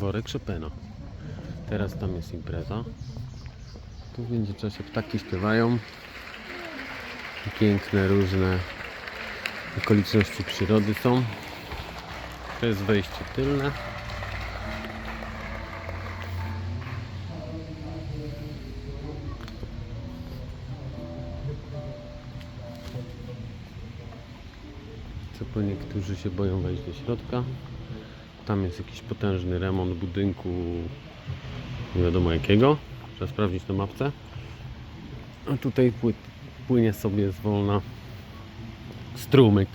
korek Chopina. Teraz tam jest impreza. Tu w międzyczasie ptaki śpiewają. Piękne różne okoliczności przyrody są. To jest wejście tylne. Co po niektórzy się boją wejść do środka. Tam jest jakiś potężny remont budynku, nie wiadomo jakiego. Trzeba sprawdzić na mapce. A tutaj pły, płynie sobie zwolna strumyk,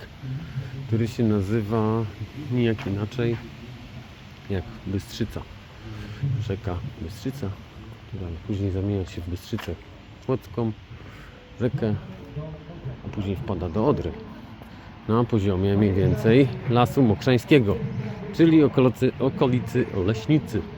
który się nazywa nijak inaczej jak Bystrzyca. Rzeka Bystrzyca, która później zamienia się w Bystrzycę Łódzką, rzekę, a później wpada do Odry na poziomie mniej więcej Lasu Mokrzańskiego, czyli okolicy, okolicy Oleśnicy.